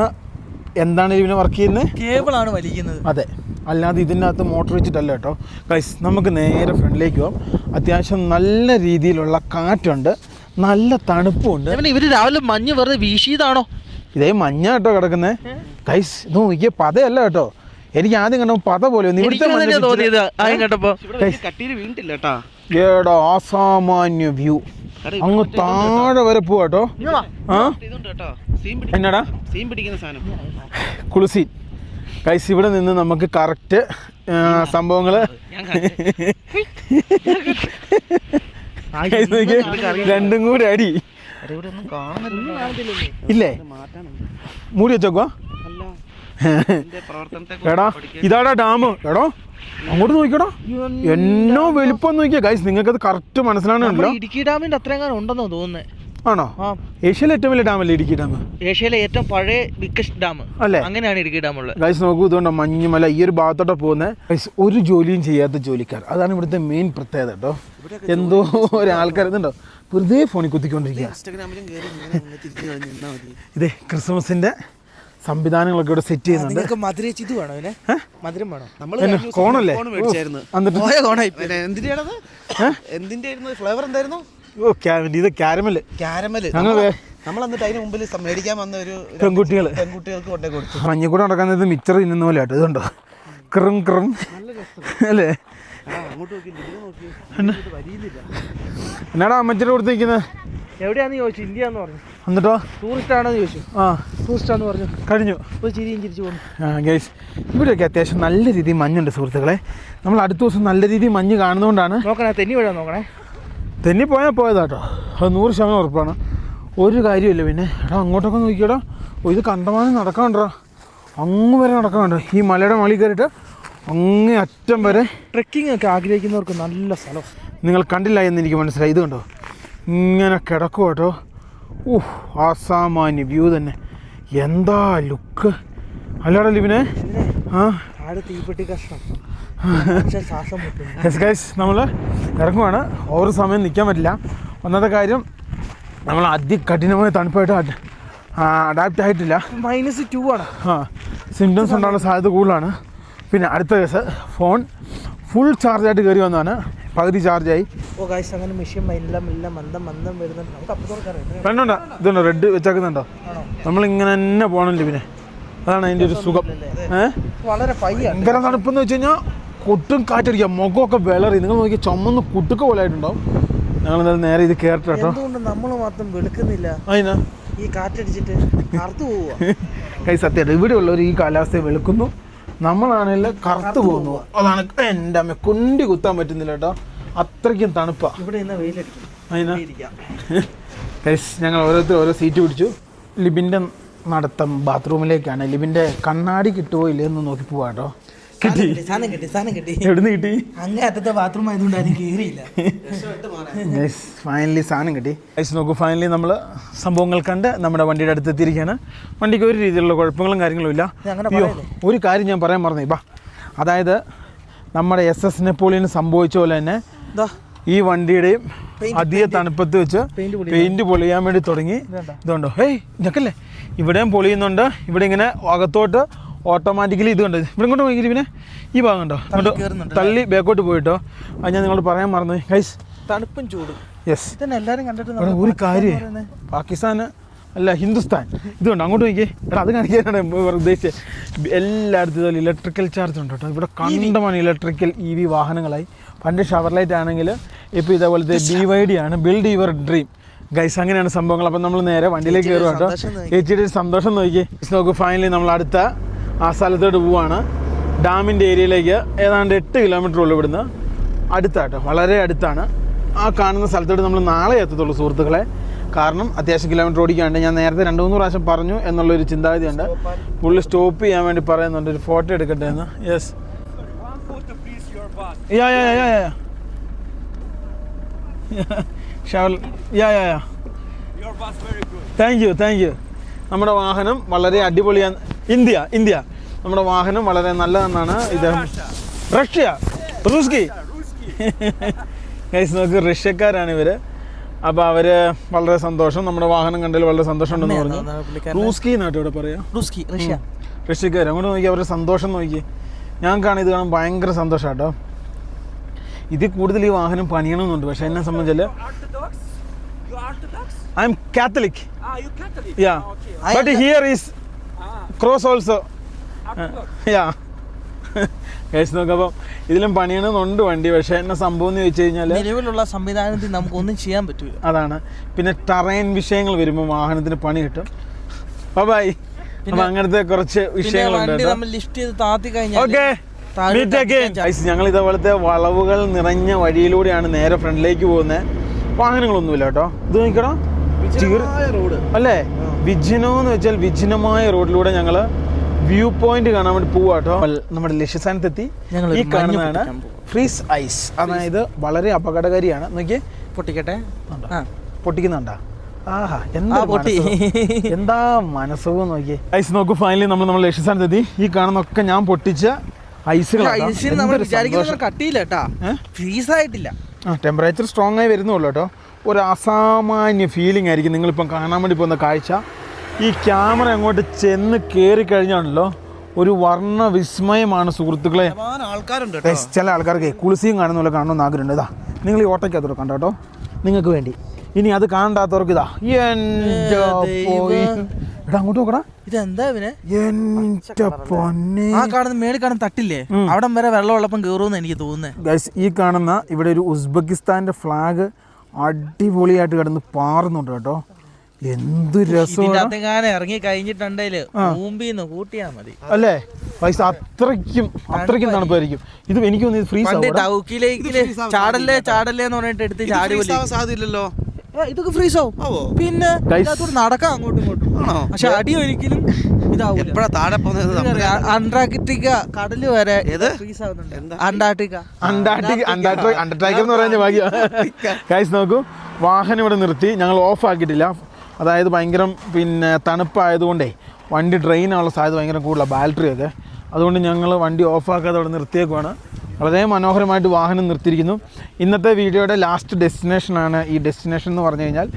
എന്താണ് ഇതിനെ വർക്ക് ചെയ്യുന്നത് കേബിൾ ആണ് വലിക്കുന്നത്. അതെ. അല്ലാതെ ഇതിനകത്ത് മോട്ടർ വെച്ചിട്ടല്ല കേട്ടോ. ഗൈസ് നമുക്ക് നേരെ ഫ്രണ്ടിലേക്ക് പോകാം അത്യാവശ്യം നല്ല രീതിയിലുള്ള കാറ്റുണ്ട്. നല്ല തണുപ്പുണ്ട് ഇവർ രാവിലെ മഞ്ഞ് വെറുതെ വീശിയതാണോ? ഇതേ മഞ്ഞ കേട്ടോ കിടക്കുന്നത് ഗൈസ് ഇത് നോക്കിയ പതയല്ല കേട്ടോ. എനിക്ക് ആദ്യം കണ്ടോ പത പോലെ കേട്ടാ. അസാമാന്യ വ്യൂ അങ്ങ് താഴെ വരെ പോവാട്ടോ ആ? എന്നടാ? സീൻ പിടിക്കുന്ന സാധനം. കുളിസീൻ കൈസ് ഇവിടെ നിന്ന് നമുക്ക് കറക്റ്റ് സംഭവങ്ങൾ രണ്ടും കൂടി അടി. ഇല്ലേ? മൂടി വെച്ചോക്കുവാ. എടാ ഇതാടാ ഡാം. എടോ അങ്ങോട്ട് നോക്കിയടോ എന്നോ വലുപ്പം നോക്കിയാ. ഗൈസ് നിങ്ങൾക്കത് കറക്റ്റ് മനസ്സിലാണല്ലോ ഇടുക്കി ഡാമിന്റെ അത്രയും കാലം ഉണ്ടെന്നോ തോന്നുന്നത് ആണോ? ഏഷ്യയിലെ ഏറ്റവും വലിയ ഡാമല്ലേ ഇടുക്കി ഡാം? ഏഷ്യയിലെ ഏറ്റവും പഴയ ബിഗ്ഗസ്റ്റ് ഡാം. അല്ലേ? അങ്ങനെയാണ് ഇടുക്കി ഡാം ഉള്ളത്. ഗൈസ് നോക്കൂ ഇതുകൊണ്ട് മഞ്ഞുമല ഈ ഒരു ഭാഗത്തോട്ട് പോകുന്നത് ഗൈസ് ഒരു ജോലിയും ചെയ്യാത്ത ജോലിക്കാർ. അതാണ് ഇവിടുത്തെ മെയിൻ പ്രത്യേകത കേട്ടോ. എന്തോ ഒരാൾക്കാർ ഇതുണ്ടോ? വെറുതെ ഫോണിൽ കുത്തിക്കൊണ്ടിരിക്കുക. ഇതേ ക്രിസ്മസിന്റെ സംവിധാനങ്ങളൊക്കെ ഇവിടെ സെറ്റ് ചെയ്യുന്നുണ്ട്. മധുര ഇത് വേണോ ഇതിനെ? മധുരം വേണോ? നമ്മൾ കോണല്ലേ? കോൺ മേടിച്ചായിരുന്നു. എന്തിന്റെ ആയിരുന്നു ഫ്ലേവർ എന്തായിരുന്നു? ഓ ഇത് ക്യാരമൽ. ക്യാരമൽ. ഞങ്ങൾ നമ്മൾ എന്നിട്ട് അതിന് മുമ്പിൽ മേടിക്കാൻ വന്ന ഒരു പെൺകുട്ടികൾ പെൺകുട്ടികൾക്ക് കൊണ്ടേ കൊടുത്തു. മഞ്ഞ നടക്കുന്നത് മിച്ചർ തിന്നുന്ന പോലെ ആട്ടോ. ഇതുണ്ടോ? ക്രം ക്രം അല്ലേ? അങ്ങോട്ട് നോക്കി ഇതിന് നോക്കി. ഇത് വരിയില്ല എന്നാടാ അമ്മച്ചിയുടെ കൊടുത്തിരിക്കുന്നത് എവിടെയാന്ന് ചോദിച്ചു? ഇന്ത്യ എന്ന് പറഞ്ഞു. എന്നിട്ടോ? ടൂറിസ്റ്റ് ആണെന്ന് ചോദിച്ചു. ആ. ടൂറിസ്റ്റ് ആണെന്ന് പറഞ്ഞു. കഴിഞ്ഞു. ഒരു ചിരിയും ചിരിച്ചു പോകുന്നു ആ ഗൈസ് ഇവിടെയൊക്കെ അത്യാവശ്യം നല്ല രീതിയിൽ മഞ്ഞുണ്ട് സുഹൃത്തുക്കളെ. നമ്മൾ അടുത്ത ദിവസം നല്ല രീതിയിൽ മഞ്ഞ് കാണുന്നതുകൊണ്ടാണ് നോക്കണേ തെന്നി വീഴാൻ നോക്കണേ. തെന്നി പോയാൽ പോയതാട്ടോ. അത് നൂറ് ശതമാനം ഉറപ്പാണ്. ഒരു കാര്യമില്ല പിന്നെ. എടാ അങ്ങോട്ടൊക്കെ നോക്കിയടാ. ഇത് കണ്ടമാനം നടക്കാണ്ടോ അങ്ങ് വരെ നടക്കാണ്ടോ ഈ മലയുടെ മളി കയറിയിട്ട് അങ്ങേ അറ്റം വരെ ട്രെക്കിംഗ് ഒക്കെ ആഗ്രഹിക്കുന്നവർക്ക് നല്ല സ്ഥലം. നിങ്ങൾ കണ്ടില്ല എന്ന് എനിക്ക് മനസ്സിലായി. ഇത് കണ്ടോ? ഇങ്ങനെ കിടക്കും കേട്ടോ ഊഹ് അസാമാന്യ വ്യൂ തന്നെ. എന്താ ലുക്ക് അല്ലാടല്ലേ പിന്നെ ആ? ആട് തീപ്പെട്ടി കഷ്ണം. യെസ് ഗൈസ് നമ്മൾ ഇറങ്ങുവാണ്. ഓരോ സമയം നിൽക്കാൻ പറ്റില്ല. ഒന്നാമത്തെ കാര്യം നമ്മൾ അതികഠിനമായ തണുപ്പായിട്ട് അഡാപ്റ്റ് ആയിട്ടില്ല. മൈനസ് ടു ആണ്. ആ സിംറ്റംസ് ഉണ്ടാകാനുള്ള സാധ്യത കൂടുതലാണ്. പിന്നെ അടുത്ത കേസ് ഫോൺ ഫുൾ ചാർജായിട്ട് കയറി വന്നതാണ്. പകുതി ചാർജായി ഓ ഗൈസ് അങ്ങനെ മെഷീൻ എല്ലാം എല്ലാം മന്ദം മന്ദം വരുന്നുണ്ട്. നമുക്ക് അപ്പം തുറക്കാറില്ല കണ്ടുണ്ടോ ഇതുണ്ടോ? റെഡ് വെച്ചേക്കുന്നുണ്ടോ? നമ്മൾ നമ്മളിങ്ങനെ തന്നെ പോകണല്ലോ പിന്നെ. അതാണ് അതിന്റെ ഒരു സുഖം. ഏഹ് വളരെ ഭയങ്കര തണുപ്പെന്ന് വെച്ച് കഴിഞ്ഞാൽ കൊട്ടും കാറ്റടിക്കുക. മുഖമൊക്കെ വിളറി. നിങ്ങൾ നോക്കി ചുമന്ന് കുട്ടുക്ക പോലെ ആയിട്ടുണ്ടാവും. ഞങ്ങൾ എന്തായാലും നേരെ ഇത് കേട്ടോ. എന്തുകൊണ്ട് നമ്മൾ മാത്രം വെളുക്കുന്നില്ല? അതിനാ ഈ കാറ്റടിച്ചിട്ട് കറുത്തു പോവുക. കൈ സത്യം ഇവിടെയുള്ളവർ ഈ കാലാവസ്ഥയെ വെളുക്കുന്നു. നമ്മളാണെങ്കിൽ കറുത്ത് പോകുന്നു. അതാണ് എന്റെ അമ്മ. കുണ്ടി കുത്താൻ പറ്റുന്നില്ല കേട്ടോ. അത്രയ്ക്കും തണുപ്പാ. ഇവിടെ അതിനാ ഇരിക്കാം. ഞങ്ങൾ ഓരോരുത്തർ ഓരോ സീറ്റ് പിടിച്ചു. ലിബിന്റെ നടത്തം ബാത്റൂമിലേക്കാണ് ലിബിന്റെ കണ്ണാടി കിട്ടുമോ ഇല്ലയെന്ന് നോക്കി പോവാ കേട്ടോ. സാധനം കിട്ടി സാധനം കിട്ടി എവിടുന്ന് കിട്ടി? അങ്ങേ അറ്റത്തെ ബാത്റൂം ആയതുകൊണ്ട് അതിന് കയറിയില്ല ഫൈനലി സാധനം കിട്ടി. ഗൈസ് നോക്കൂ ഫൈനലി നമ്മൾ സംഭവങ്ങൾ കണ്ട് നമ്മുടെ വണ്ടിയുടെ അടുത്ത് എത്തിയിരിക്കുകയാണ്. വണ്ടിക്ക് ഒരു രീതിയിലുള്ള കുഴപ്പങ്ങളും കാര്യങ്ങളും ഇല്ല. അയ്യോ? ഒരു കാര്യം ഞാൻ പറയാൻ മറന്നു. ബാ അതായത് നമ്മുടെ എസ് എസ് നെപ്പോളിയന് സംഭവിച്ച പോലെ തന്നെ ഈ വണ്ടിയുടെയും അധിക തണുപ്പത്ത് വെച്ച് പെയിന്റ് പെയിന്റ് പൊളിയാൻ വേണ്ടി തുടങ്ങി. ഇതുണ്ടോ? ഹേയ് ഞക്കല്ലേ ഇവിടെയും പൊളിയുന്നുണ്ട്. ഇവിടെ ഇങ്ങനെ അകത്തോട്ട് ഓട്ടോമാറ്റിക്കലി ഇത് കണ്ടത് ഇവിടെ ഇങ്ങോട്ട് പോയി പിന്നെ ഈ ഭാഗം കണ്ടോ? ഇങ്ങോട്ട് തള്ളി ബാക്കോട്ട് പോയിട്ടോ? അത് ഞാൻ നിങ്ങളോട് പറയാൻ മറന്നു ഗൈസ് തണുപ്പും ചൂടും. യെസ് എല്ലാവരും കണ്ടിട്ട് ഒരു കാര്യം. പാകിസ്ഥാന് അല്ല ഹിന്ദുസ്ഥാൻ. ഇതുണ്ട് അങ്ങോട്ട് നോക്കിയേ. എടാ അത് കാണിക്കാനാണ് ഉദ്ദേശിച്ചത് എല്ലായിടത്തും ഇതുപോലെ ഇലക്ട്രിക്കൽ ചാർജ് ഉണ്ട് കേട്ടോ. ഇവിടെ കണ്ടമാണ് ഇലക്ട്രിക്കൽ ഇ വി വാഹനങ്ങളായി. പണ്ട് ഷവർലൈറ്റ് ആണെങ്കിൽ ഇപ്പോൾ ഇതേപോലത്തെ ഡി വൈ ഡി ആണ്. ബിൽഡ് യുവർ ഡ്രീം ഗൈസ് അങ്ങനെയാണ് സംഭവങ്ങൾ. അപ്പം നമ്മൾ നേരെ വണ്ടിയിലേക്ക് കയറുക കേട്ടോ സന്തോഷം നോക്കി. ചേച്ചിയുടെ സന്തോഷം നോക്കിയേ. നോക്കൂ ഫൈനലി നമ്മൾ അടുത്ത ആ സ്ഥലത്തോട്ട് പോവാണ്. ഡാമിന്റെ ഏരിയയിലേക്ക് ഏതാണ്ട് എട്ട് കിലോമീറ്റർ ഉള്ളു ഇവിടുന്ന്. അടുത്താട്ടോ വളരെ അടുത്താണ്. ആ കാണുന്ന സ്ഥലത്തോട്ട് നമ്മൾ നാളെ എത്തത്തുള്ളൂ സുഹൃത്തുക്കളെ. കാരണം അത്യാവശ്യം കിലോമീറ്റർ ഓടിക്കാണ്ട് ഞാൻ നേരത്തെ രണ്ട് മൂന്ന് പ്രാവശ്യം പറഞ്ഞു എന്നുള്ളൊരു ചിന്താഗതിയുണ്ട്. പുള്ളി സ്റ്റോപ്പ് ചെയ്യാൻ വേണ്ടി പറയുന്നുണ്ട്. ഒരു ഫോട്ടോ എടുക്കട്ടെ എന്ന്. Yes yeah yeah yeah yeah shall yeah yeah yeah thank you thank you നമ്മുടെ വാഹനം വളരെ അടിപൊളിയാണ് ഇന്ത്യ ഇന്ത്യ. നമ്മുടെ വാഹനം വളരെ നല്ലതെന്നാണ് ഇദ്ദേഹം റഷ്യ റൂസ്കി. ഗൈസ് നോക്ക് റഷ്യക്കാരാണ് ഇവർ അപ്പോൾ അവർ വളരെ സന്തോഷം. നമ്മുടെ വാഹനം കണ്ടതിൽ വളരെ സന്തോഷമുണ്ടെന്ന് പറഞ്ഞു. റൂസ്കി എന്നാട്ടോ ഇവിടെ പറയാം? റൂസ്കി റഷ്യ. റഷ്യക്കാർ അങ്ങോട്ട് നോക്കി അവരുടെ സന്തോഷം നോക്കി. ഞങ്ങൾക്കാണ് ഇത് കാണാൻ ഭയങ്കര സന്തോഷം കേട്ടോ ഇതിൽ കൂടുതൽ ഈ വാഹനം പണിയണമെന്നുണ്ട്. പക്ഷെ എന്നെ സംബന്ധിച്ചാൽ? I'm Catholic? Yeah. But here is cross also. Yeah. Case നോക്കപ്പം ഇതിലും പണിയണമെന്നുണ്ട് വണ്ടി പക്ഷേ എന്നെ സംഭവം എന്ന് ചോദിച്ചു കഴിഞ്ഞാൽ നിലവിലുള്ള സംവിധാനത്തിൽ നമുക്കൊന്നും ചെയ്യാൻ പറ്റൂ അതാണ്. പിന്നെ ടറൈൻ വിഷയങ്ങൾ വരുമ്പോൾ വാഹനത്തിന് പണി കിട്ടും. ബൈ അപ്പം അങ്ങനത്തെ കുറച്ച് വിഷയങ്ങളുണ്ട് വണ്ടി കേട്ടോ. നമ്മൾ ലിഫ്റ്റ് ചെയ്ത് താത്തി കഴിഞ്ഞാൽ ഓക്കെ ഞങ്ങൾ ഇതേപോലത്തെ വളവുകൾ നിറഞ്ഞ വഴിയിലൂടെയാണ് നേരെ ഫ്രണ്ടിലേക്ക് പോകുന്നത്. വാഹനങ്ങളൊന്നുമില്ല കേട്ടോ. ഇത് നോക്കണോ അല്ലേ? വിജിനോ എന്ന് വെച്ചാൽ വിജ്നമായ റോഡിലൂടെ ഞങ്ങൾ വ്യൂ പോയിന്റ് കാണാൻ വേണ്ടി പോവാ കേട്ടോ നമ്മുടെ ലക്ഷ്യസ്ഥാനത്തെത്തി ഞങ്ങൾ ഈ കാണുന്നതാണ് ഫ്രീസ് ഐസ്. അതായത് വളരെ അപകടകാരിയാണ്. നോക്കിയേ. പൊട്ടിക്കട്ടെ? പൊട്ടിക്കുന്നുണ്ടോ? ആഹാ എന്താ പൊട്ടി. എന്താ മനസ്സും നോക്കിയേ. ഐസ് നോക്കൂ ഫൈനലി നമ്മൾ നമ്മുടെ ലക്ഷ്യസ്ഥാനത്തെത്തി ഈ കാണുന്നൊക്കെ ഞാൻ പൊട്ടിച്ച ഐസുകൾ ഐസിന് നമ്മൾ വിചാരിക്കുന്നത് കട്ടിയില്ല കേട്ടാ ഫ്രീസ് ആയിട്ടില്ല. ആ ടെമ്പറേച്ചർ സ്ട്രോങ് ആയി വരുന്നുള്ളൂ കേട്ടോ ഒരു അസാമാന്യ ഫീലിംഗ് ആയിരിക്കും നിങ്ങളിപ്പം കാണാൻ വേണ്ടി പോകുന്ന കാഴ്ച. ഈ ക്യാമറ അങ്ങോട്ട് ചെന്ന് കയറി കഴിഞ്ഞാണല്ലോ ഒരു വർണ വിസ്മയമാണ് സുഹൃത്തുക്കളെ. ആൾക്കാരുണ്ട് ചില ആൾക്കാർക്ക് കുളിസിയും കാണുന്ന കാണണമെന്ന് ആഗ്രഹമുണ്ട്. ഇതാ നിങ്ങൾ ഈ ഓട്ടയ്ക്കകത്തോടെ കണ്ടോ കേട്ടോ? നിങ്ങൾക്ക് വേണ്ടി. ഇനി അത് കാണണ്ടാത്തവർക്ക് ഇതാ എന്റെ പോയി എടാ അങ്ങോട്ട് നോക്കടാ. ഇതെന്താ ഇവന്? എന്റെ പൊന്നെ. ആ കാണുന്ന മേളിൽ കാണുന്ന തട്ടില്ലേ? അവിടെ വരെ വെള്ളം ഉള്ളപ്പം കയറുമെന്ന് എനിക്ക് തോന്നുന്നത് ഈ കാണുന്ന ഇവിടെ ഒരു ഉസ്ബെക്കിസ്ഥാന്റെ ഫ്ലാഗ് അടിപൊളിയായിട്ട് കിടന്ന് പാറുന്നുണ്ട് കേട്ടോ. എന്ത് രസമാണ്. ഇറങ്ങി കഴിഞ്ഞിട്ടുണ്ടെങ്കിൽ മൂമ്പിന്ന് കൂട്ടിയാ മതി. അല്ലേ? പൈസ അത്രയ്ക്കും അത്രയ്ക്കും തണുപ്പായിരിക്കും. ഇത് എനിക്ക് തോന്നുന്നു ഇത് ഫ്രീസ് ഡൗക്കിലേക്ക് ചാടല്ലേ ചാടല്ലേ എന്ന് പറഞ്ഞിട്ട് എടുത്ത് ചാടി സാധ്യതയില്ലല്ലോ. ഇതൊക്കെ ഫ്രീസ് ആവും? പിന്നെ നടക്കാം അങ്ങോട്ടും ഇങ്ങോട്ടും. പക്ഷെ അടി ഒരിക്കലും താഴെ അന്റാർട്ടിക്ക കടൽ വരെ ഏത്? ഫ്രീസ് ആവുന്നുണ്ട് അന്റാർട്ടിക്ക. അണ്ടാർട്ടിക് അണ്ടാർട്ടിക് എന്ന് പറയുന്ന ഭാഗ്യം. ഗൈസ് നോക്കൂ. വാഹനം ഇവിടെ നിർത്തി. ഞങ്ങൾ ഓഫ് ആക്കിയിട്ടില്ല. അതായത് ഭയങ്കര പിന്നെ തണുപ്പായതുകൊണ്ടേ വണ്ടി ഡ്രെയിൻ ആവാനുള്ള സാധ്യത ഭയങ്കര കൂടുതലാണ് ബാറ്ററി ഒക്കെ. അതുകൊണ്ട് ഞങ്ങൾ വണ്ടി ഓഫാക്കാതെ അവിടെ നിർത്തിയേക്കുവാണ്. വളരെ മനോഹരമായിട്ട് വാഹനം നിർത്തിയിരിക്കുന്നു. ഇന്നത്തെ വീഡിയോയുടെ ലാസ്റ്റ് ഡെസ്റ്റിനേഷനാണ് ഈ ഡെസ്റ്റിനേഷൻ എന്ന് പറഞ്ഞു കഴിഞ്ഞാൽ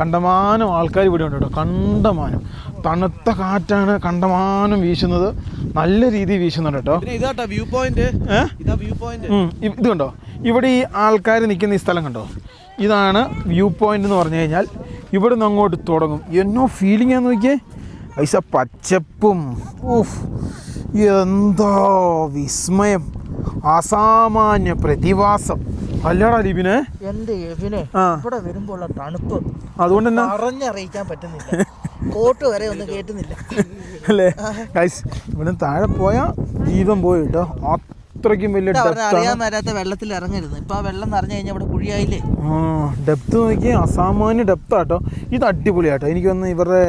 കണ്ടമാനം ആൾക്കാർ ഇവിടെ ഉണ്ട് കേട്ടോ കണ്ടമാനം. തണുത്ത കാറ്റാണ് കണ്ടമാനം വീശുന്നത്. നല്ല രീതിയിൽ വീശുന്നുണ്ട് കേട്ടോ. ഇതുണ്ടോ ഇത് കണ്ടോ? ഇവിടെ ഈ ആൾക്കാർ നിൽക്കുന്ന ഈ സ്ഥലം കണ്ടോ? ഇതാണ് വ്യൂ പോയിന്റ് എന്ന് പറഞ്ഞു കഴിഞ്ഞാൽ ഇവിടെ നിന്ന് അങ്ങോട്ട് തുടങ്ങും. എന്നോ ഫീലിംഗ് ആണെന്ന് നോക്കിയേ. പൈസ പച്ചപ്പും. ഊഫ് എന്തോ വിസ്മയം. അസാമാന്യ പ്രതിഭാസം. അല്ലടാ ലിബിനെ. എന്റെ എബിനെ. ഇവിടെ വരുമ്പോൾ തണുപ്പ്. അതുകൊണ്ട് തന്നെ പറഞ്ഞറിയിക്കാൻ പറ്റുന്നില്ല. കോട്ട് വരെ ഒന്നും കേട്ടുന്നില്ല. അല്ലേ? ഇവിടെ താഴെ പോയാൽ ജീവൻ പോയി കേട്ടോ. അത്രയ്ക്കും വലിയ അറിയാൻ വരാത്ത വെള്ളത്തിൽ ഇറങ്ങരുത്. ഇപ്പൊ ആ വെള്ളം നിറഞ്ഞു കഴിഞ്ഞാൽ ഇവിടെ കുഴിയായില്ലേ? ആ ഡെപ്ത് നോക്കി അസാമാന്യ ഡെപ്ത് ആട്ടോ. ഇത് അടിപൊളിയാട്ടോ. എനിക്ക് തോന്നുന്നു ഇവരുടെ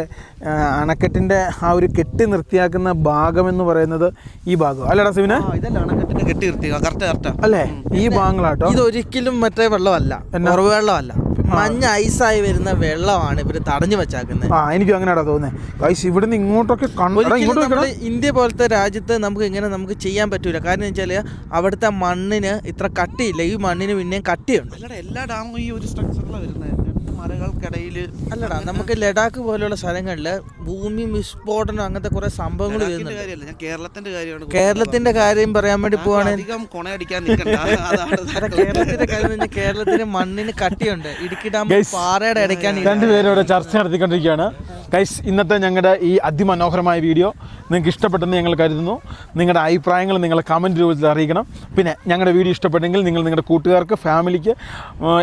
അണക്കെട്ടിന്റെ ആ ഒരു കെട്ടി നിർത്തിയാക്കുന്ന ഭാഗം എന്ന് പറയുന്നത് ഈ ഭാഗം. അല്ലടാ സിവിനെ അണക്കെട്ടിന്റെ കെട്ടി നിർത്തി കറക്റ്റ് കറക്റ്റ് അല്ലേ? ഈ ഭാഗങ്ങളാട്ടോ. ഇത് ഒരിക്കലും മറ്റേ വെള്ളമല്ല. വെള്ളമല്ല മഞ്ഞ ഐസായി വരുന്ന വെള്ളമാണ് ഇവർ തടഞ്ഞു വെച്ചാക്കുന്നത്. ആ എനിക്കും അങ്ങനെയാടാ തോന്നുന്നത് ഗൈസ് ഇവിടുന്ന് ഇങ്ങോട്ടൊക്കെ കണ്ടു ഇങ്ങോട്ട് ഇന്ത്യ പോലത്തെ രാജ്യത്ത് നമുക്ക് ഇങ്ങനെ നമുക്ക് ചെയ്യാൻ പറ്റൂല. കാരണം വെച്ചാൽ വെച്ചാൽ അവിടുത്തെ മണ്ണിന് ഇത്ര കട്ടിയില്ല. ഈ മണ്ണിന് പിന്നെയും കട്ടിയുണ്ട്. അല്ലടാ എല്ലാ ഡാമും ഈ ഒരു സ്ട്രക്ചറിലാണ് വരുന്നത് രണ്ട് മരകൾക്കിടയിൽ അല്ലടാ നമുക്ക് ലഡാക്ക് പോലെയുള്ള സ്ഥലങ്ങളിൽ ഭൂമി വിസ്ഫോടനം അങ്ങനത്തെ കുറെ സംഭവങ്ങൾ കാര്യമല്ല ഞാൻ കേരളത്തിന്റെ കാര്യമാണ് കേരളത്തിന്റെ കാര്യം പറയാൻ വേണ്ടി പോവാണെങ്കിൽ അധികം കൊണയടിക്കാൻ നിൽക്കണ്ട. അതാണ് കേരളത്തിന്റെ കാര്യം എന്ന് പറഞ്ഞാൽ കേരളത്തിന് മണ്ണിന് കട്ടിയുണ്ട്. ഇടുക്കി ഡാം പാറയുടെ ഇടയ്ക്കാണ് ഈ രണ്ടുപേരും ഇവിടെ ചർച്ച നടത്തിക്കൊണ്ടിരിക്കുകയാണ്. ഗൈസ് ഇന്നത്തെ ഞങ്ങളുടെ ഈ അതിമനോഹരമായ വീഡിയോ നിങ്ങൾക്ക് ഇഷ്ടപ്പെട്ടെന്ന് ഞങ്ങൾ കരുതുന്നു. നിങ്ങളുടെ അഭിപ്രായങ്ങൾ നിങ്ങൾ കമന്റ് രൂപത്തിൽ അറിയിക്കണം. പിന്നെ ഞങ്ങളുടെ വീഡിയോ ഇഷ്ടപ്പെട്ടെങ്കിൽ നിങ്ങൾ നിങ്ങളുടെ കൂട്ടുകാർക്ക് ഫാമിലിക്ക്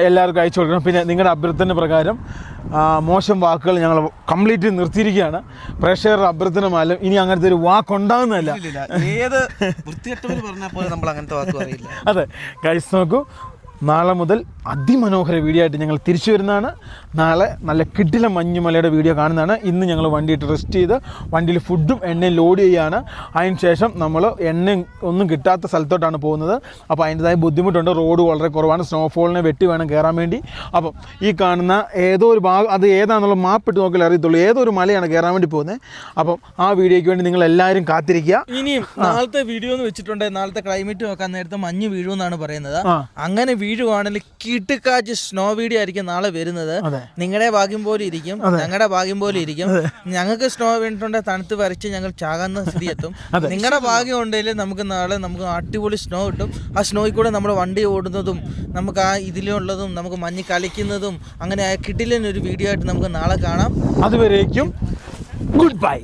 എല്ലാവർക്കും അയച്ചു കൊടുക്കണം. പിന്നെ നിങ്ങളുടെ അഭ്യർത്ഥന പ്രകാരം മോശം വാക്കുകൾ ഞങ്ങൾ കംപ്ലീറ്റ് നിർത്തിയിരിക്കുകയാണ്. പ്രേക്ഷകരുടെ അഭ്യർത്ഥന മൂലം ഇനി അങ്ങനത്തെ ഒരു വാക്കുണ്ടാകുന്നതല്ല. ഏത് വൃത്തികെട്ടവർ നമ്മൾ അങ്ങനത്തെ വാക്ക് പറയില്ല. അതെ കഴിച്ചു നോക്കൂ. നാളെ മുതൽ അതിമനോഹര വീഡിയോ ആയിട്ട് ഞങ്ങൾ തിരിച്ചു വരുന്നതാണ്. നാളെ നല്ല കിടില മഞ്ഞുമലയുടെ വീഡിയോ കാണുന്നതാണ്. ഇന്ന് ഞങ്ങൾ വണ്ടിയിട്ട് റെസ്റ്റ് ചെയ്ത് വണ്ടിയിൽ ഫുഡും എണ്ണയും ലോഡ് ചെയ്യുകയാണ് അതിന് ശേഷം നമ്മൾ എണ്ണ ഒന്നും കിട്ടാത്ത സ്ഥലത്തോട്ടാണ് പോകുന്നത്. അപ്പോൾ അതിന്റെതായ ബുദ്ധിമുട്ടുണ്ട്. റോഡ് വളരെ കുറവാണ്. സ്നോഫോളിനെ വെട്ടി വേണം കയറാൻ വേണ്ടി. അപ്പം ഈ കാണുന്ന ഏതോ ഒരു ഭാഗം അത് ഏതാണെന്നുള്ള മാപ്പ് ഇട്ട് നോക്കിയാൽ അറിയത്തുള്ളൂ. ഏതോ ഒരു മലയാണ് കയറാൻ വേണ്ടി പോകുന്നത്. അപ്പം ആ വീഡിയോയ്ക്ക് വേണ്ടി നിങ്ങൾ എല്ലാവരും കാത്തിരിക്കുക. ഇനിയും നാളത്തെ വീഡിയോ എന്ന് വെച്ചിട്ടുണ്ടെങ്കിൽ നാളത്തെ ക്ലൈമറ്റ് നോക്കാൻ നേരത്തെ മഞ്ഞ് വീഴുമെന്നാണ് പറയുന്നത്. അങ്ങനെ വീഴുവാണെങ്കിൽ കിട്ടുകാച്ച് സ്നോ വീഡിയോ ആയിരിക്കും നാളെ വരുന്നത്. നിങ്ങളുടെ ഭാഗ്യം പോലെ ഇരിക്കും ഞങ്ങളുടെ ഭാഗ്യം പോലെ ഇരിക്കും. ഞങ്ങൾക്ക് സ്നോ വീണിട്ടുണ്ടെങ്കിൽ തണുത്ത് വരച്ച് ഞങ്ങൾ ചാകുന്ന സ്ഥിതി എത്തും. നിങ്ങളുടെ ഭാഗ്യം ഉണ്ടെങ്കിൽ നമുക്ക് നാളെ നമുക്ക് അടിപൊളി സ്നോ കിട്ടും. ആ സ്നോയിൽ കൂടെ നമ്മൾ വണ്ടി ഓടുന്നതും നമുക്ക് ആ ഇതിലുള്ളതും നമുക്ക് മഞ്ഞ് കളിക്കുന്നതും അങ്ങനെ ആ കിട്ടിലിനൊരു വീഡിയോ ആയിട്ട് നമുക്ക് നാളെ കാണാം. അതുവരേക്കും ഗുഡ് ബൈ